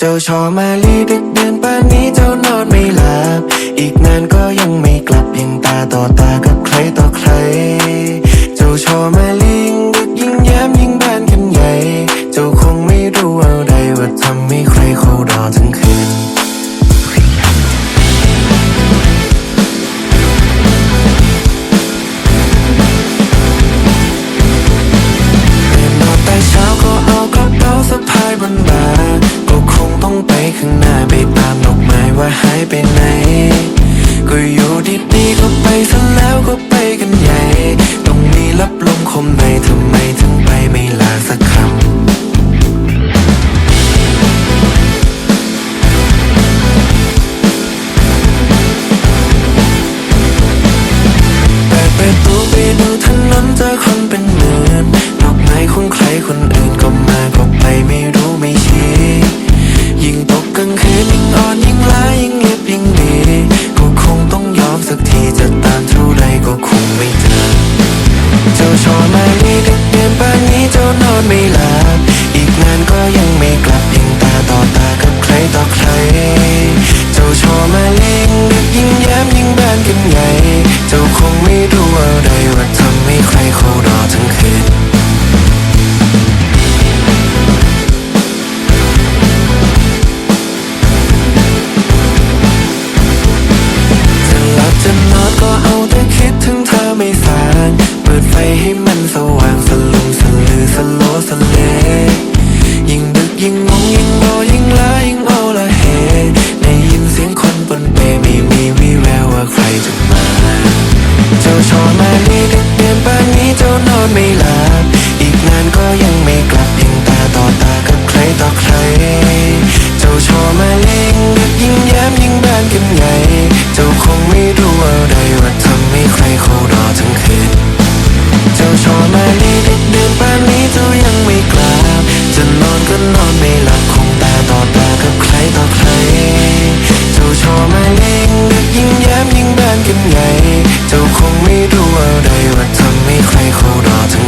เจ้าชอมาลีดึกเดินป่านนี้เจ้านอนไม่หลับอีกน หายไปไหน ก็อยู่ดีๆก็ไปซะแล้วก็ไปกันใหญ่ต้องมีรับลมคมในทำไมถึงไปไม่ลาสักคำเปิดประตูไปดูถนนเจอคนเป็นหมื่นดอกไม้ของใครคนอื่นก็มาก็ไปไม่รู้ไม่ชี้ ยิ่งตกกลางคืนยิ่งอ่อนยิ่ง ให้มันสว่างสลุงสลือสโลสเลยิ่งดึกยิ่งงงยิ่งโอยิ่งลายิ่งโอละเฮได้ยินเสียงคนบนเปไม่มีวี่แววว่าใครจะมา เจ้าชอมาลีดึกเดินป่านนี้เจ้านอนไม่หลับอีกนานก็ยังไม่กลับยังตาต่อตากับใครต่อใคร เจ้าชอมาเล่งดึกยิ่งแย้มยิ่งบานกันใหญ่เจ้า่รู้อะไรว่าทำให้ใครเขารอถึง